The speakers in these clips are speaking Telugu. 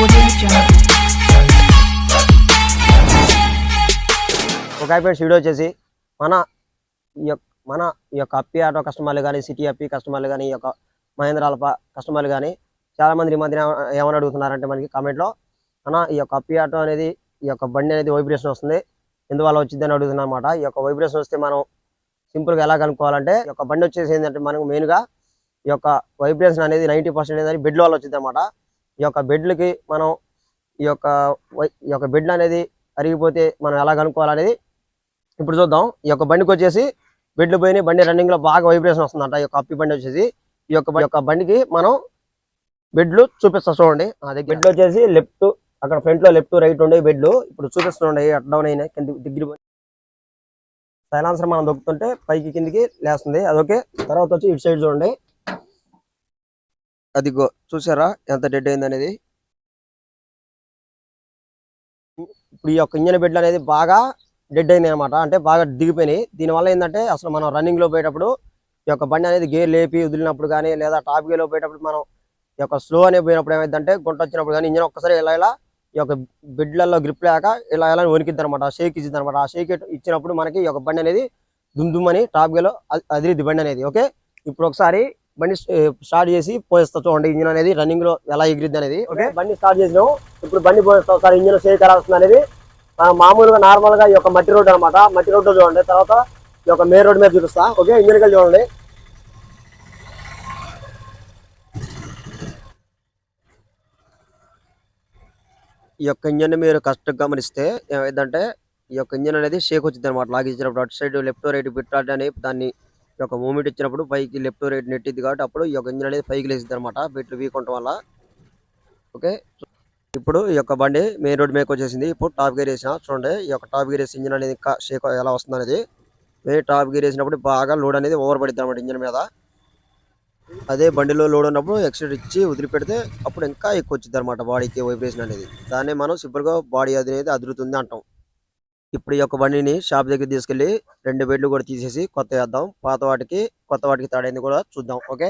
Audio Jungle. ఒక అయిపోయి వీడియో వచ్చేసి మన ఈ మన ఈ యొక్క అప్పి ఆటో కస్టమర్లు కానీ సిటీ అప్పి కస్టమర్లు కానీ ఈ యొక్క మహేంద్ర అల్ప కస్టమర్లు కానీ చాలా మంది ఈ మధ్యన ఏమని అడుగుతున్నారంటే మనకి కామెంట్లో మన ఈ యొక్క అప్పి ఆటో అనేది ఈ యొక్క బండి అనేది వైబ్రేషన్ వస్తుంది ఎందువల్ల వచ్చిందని అని అడుగుతున్నా అనమాట ఈ యొక్క వైబ్రేషన్ వస్తే మనం సింపుల్గా ఎలా కనుక్కోవాలంటే ఈ యొక్క బండి వచ్చేసి ఏంటంటే మనకు మెయిన్గా ఈ యొక్క వైబ్రేషన్ అనేది నైంటీ పర్సెంట్ అనేది బెడ్ వల్ల వచ్చింది అనమాట ఈ యొక్క బెడ్లకి మనం ఈ యొక్క ఈ యొక్క బెడ్లు అనేది అరిగిపోతే మనం ఎలా కనుక్కోవాలనేది ఇప్పుడు చూద్దాం. ఈ యొక్క బండికి వచ్చేసి బెడ్లు పోయినాయి. బండి రన్నింగ్లో బాగా వైబ్రేషన్ వస్తుందంట. ఈ యొక్క అప్పి బండి వచ్చేసి ఈ యొక్క యొక్క బండికి మనం బెడ్లు చూపిస్తా చూడండి. అదే బెడ్లు వచ్చేసి లెఫ్ట్ అక్కడ ఫ్రంట్లో లెఫ్ట్ రైట్ ఉండే బెడ్లు ఇప్పుడు చూపిస్తుండే అట్ డౌన్ అయినాయి కింద దగ్గర సైలాన్సర్ మనం దొక్కుతుంటే పైకి కిందికి లేస్తుంది. అదొకే తర్వాత వచ్చి ఇటు సైడ్ చూడండి. అదిగో చూసారా? ఎంత డెడ్ అయింది అనేది ఇప్పుడు ఈ యొక్క ఇంజన్ బెడ్లు అనేది బాగా డెడ్ అయినాయి అనమాట అంటే బాగా దిగిపోయినాయి. దీనివల్ల ఏంటంటే అసలు మనం రన్నింగ్లో పోయేటప్పుడు ఈ యొక్క బండి అనేది గేర్ లేపి వదిలినప్పుడు కానీ లేదా టాప్ గేర్లో పోయేటప్పుడు మనం ఈ యొక్క స్లో అనే పోయినప్పుడు ఏమైందంటే గుంట వచ్చినప్పుడు కానీ ఇంజన్ ఒక్కసారి ఇలా ఇలా ఈ యొక్క బెడ్లలో గ్రిప్ లేక ఇలా ఇలా వణికిద్ది అనమాట షేక్ ఇచ్చింది అనమాట ఆ షేక్ ఇచ్చినప్పుడు మనకి ఈ యొక్క బండి అనేది దుమ్దుమ్మని టాప్ గేర్లో అదిరిద్ది బండి అనేది. ఓకే? ఇప్పుడు ఒకసారి బండి స్టార్ట్ చేసి పోయిస్తా చూడండి ఇంజిన్ అనేది రన్నింగ్లో ఎలా ఎగిరిద్ది అనేది. ఓకే? బండి స్టార్ట్ చేసినాం ఇప్పుడు బండి పోయిస్తా ఒకసారి ఇంజిన్ ఎలా వస్తుంది అనేది. మామూలుగా నార్మల్గా ఈ యొక్క మట్టి రోడ్ అనమాట మట్టి రోడ్ చూడండి. తర్వాత ఈ యొక్క మెయిన్ రోడ్ మీద చూపిస్తా. ఓకే? ఇంజిన్ కలిసి చూడండి. ఈ యొక్క ఇంజన్ మీరు కరెక్ట్ గమనిస్తే ఏమైందంటే ఈ యొక్క ఇంజన్ అనేది షేక్ వచ్చింది అనమాట లాగించినప్పుడు అటు సైడ్ లెఫ్ట్ రైట్ బిట్ అని దాన్ని యొక్క మూమెంట్ ఇచ్చినప్పుడు పైకి లెఫ్ట్ రైట్ నెట్టింది కాబట్టి అప్పుడు ఈ యొక్క ఇంజన్ అనేది పైకి లేచింది అనమాట బెట్లు వీక్ వల్ల. ఓకే ఇప్పుడు ఈ యొక్క బండి మెయిన్ రోడ్ మేక్ వచ్చేసింది. ఇప్పుడు టాప్ గేర్ వేసిన చూడండి ఈ యొక్క టాప్ గేర్ వేసి ఇంజిన్ అనేది ఇంకా షేక్ ఎలా వస్తుంది అనేది. మెయిన్ టాప్ గేర్ వేసినప్పుడు బాగా లోడ్ అనేది ఓవర్ పడుతుంది అనమాట ఇంజిన్ మీద. అదే బండిలో లోడ్ ఉన్నప్పుడు ఎక్స్ట్రా ఇచ్చి వదిలిపెడితే అప్పుడు ఇంకా ఎక్కువ వచ్చింది అనమాట బాడీకి వైబ్రేషన్ అనేది. దాన్ని మనం సింపుల్గా బాడీ అనేది అదురుతుంది అంటాం. ఇప్పుడు ఈ యొక్క బండిని షాప్ దగ్గర తీసుకెళ్ళి రెండు బెడ్లు కూడా తీసేసి కొత్త వేద్దాం. పాత వాటికి కొత్త వాటికి తాడైంది కూడా చూద్దాం. ఓకే?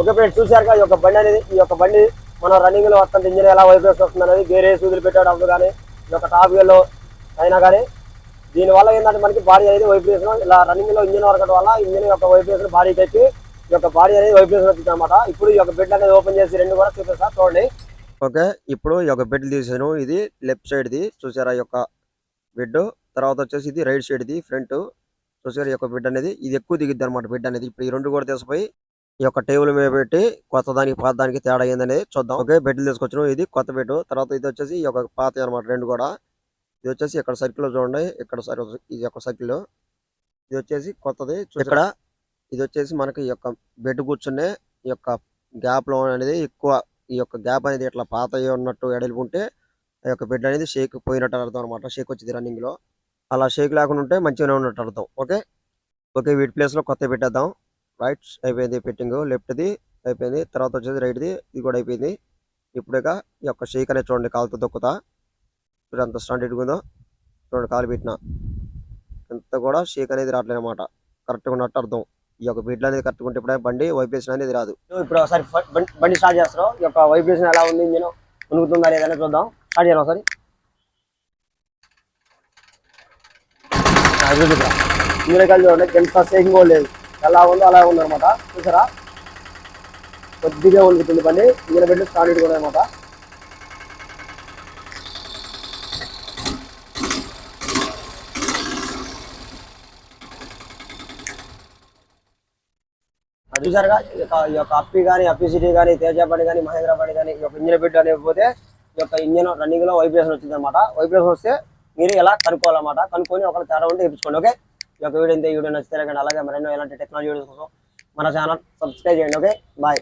ఓకే ఫ్రెండ్స్ చూసారుగా ఈ యొక్క బండి అనేది? ఈ యొక్క బండి మన రన్నింగ్లో వస్తుంటే ఇంజిన్ ఎలా వైబ్రేషన్ వస్తుంది అనేది గేర్ వేసి వదిలిపెట్టేటప్పుడు కానీ ఈ యొక్క టాప్ గేర్లో అయినా కానీ. దీని వల్ల ఏంటంటే మనకి బాడీ అనేది వైబ్రేషన్ ఇలా రన్నింగ్లో ఇంజిన్ వరకడం వల్ల ఇంజిన్ యొక్క వైబ్రేషన్ బాడీకి ఎక్కి ఈ యొక్క బాడీ అనేది వైబ్రేషన్ వచ్చింది అనమాట ఇప్పుడు ఈ యొక్క బెడ్ అనేది ఓపెన్ చేసి రెండు కూడా చూపిస్తా చూడండి. ఓకే ఇప్పుడు ఈ యొక్క బెడ్ తీసాను ఇది లెఫ్ట్ సైడ్ ది. చూసారా ఈ యొక్క బెడ్ తర్వాత వచ్చేసి ఇది రైట్ సైడ్ ది ఫ్రంట్. చూసారా ఈ యొక్క బెడ్ అనేది? ఇది ఎక్కువ దిగిద్ది అనమాట బెడ్ అనేది. ఇప్పుడు ఈ రెండు కూడా తీసిపోయి ఈ యొక్క టేబుల్ మీద పెట్టి కొత్త దానికి పాత దానికి తేడా ఏందనేది చూద్దాం. ఓకే బెడ్ తీసుకొచ్చాను. ఇది కొత్త బెడ్. తర్వాత ఇది వచ్చేసి ఈ యొక్క పాత అనమాట రెండు కూడా. ఇది వచ్చేసి ఇక్కడ సర్కిల్ చూడండి. ఇక్కడ సర్కిల్ ఇది యొక్క సర్కిల్. ఇది వచ్చేసి కొత్తది. ఇక్కడ ఇది వచ్చేసి మనకి ఈ యొక్క బెడ్ కూర్చునే ఈ యొక్క గ్యాప్లో అనేది ఎక్కువ ఈ యొక్క గ్యాప్ అనేది ఇట్లా పాత ఉన్నట్టు ఎడలుకుంటే ఆ యొక్క బెడ్ అనేది షేక్ పోయినట్టు అర్థం అనమాట షేక్ వచ్చింది రన్నింగ్లో. అలా షేక్ లేకుండా ఉంటే మంచిగానే ఉన్నట్టు అర్థం. ఓకే ఓకే వీటి ప్లేస్లో కొత్త పెట్టేద్దాం రైట్ అయిపోయింది పెట్టింగ్ లెఫ్ట్ ది అయిపోయింది. తర్వాత వచ్చేది రైట్ది ఇది కూడా అయిపోయింది. ఇప్పుడుగా ఈ యొక్క షేక్ అనేది చూడండి కాలుతో దొక్కుతా ఇప్పుడు అంత స్టాండర్డ్గా ఉందో చూడండి కాలు పెట్టిన. ఇంత కూడా షేక్ అనేది రావట్లేదు అనమాట కరెక్ట్గా ఉన్నట్టు అర్థం. ఈ యొక్క బెడ్లు అనేది కరెక్ట్గా ఉంటే ఇప్పుడే బండి వైబ్రేషన్ అనేది రాదు. ఇప్పుడు ఒకసారి బండి స్టార్ట్ చేస్తారు ఈ యొక్క వైబ్రేషన్ ఎలా ఉంది ఇంజిన్ ఉనుకుతుందా లేదని చూద్దాం. స్టార్ట్ చేయాలి ఒకసారి కలిసి చూడండి ఎంత కూడా లేదు ఎలా ఉందో అలా ఉంది అనమాట చూసారా కొద్దిగా ఉనుకుతుంది బండి ఇంజిన్ బెడ్ స్టాండర్డ్ కూడా అనమాట అది చూసారుగా ఈ యొక్క- అప్పి కానీ అప్పి సిటీ కానీ తేజ బండి కానీ మహేంద్ర బండి కానీ ఈ యొక్క ఇంజిన్ బిడ్ అనేది పోతే ఈ యొక్క ఇంజన్ రన్నింగ్లో వైబ్రేషన్ వచ్చింది అనమాట వైబ్రేషన్ వస్తే మీరు ఎలా కనుక్కోవాలన్నమాట. కనుక్కొని ఒకళ్ళు తేడా ఉంటే తెప్పించుకోండి ఓకే? ఈ యొక్క వీడియో ఇంతే. వీడియో నచ్చితే కానీ అలాగే మరెన్నో ఎలాంటి టెక్నాలజీ వీడియోస్ కోసం మన ఛానల్ సబ్స్క్రైబ్ చేయండి ఓకే? బాయ్.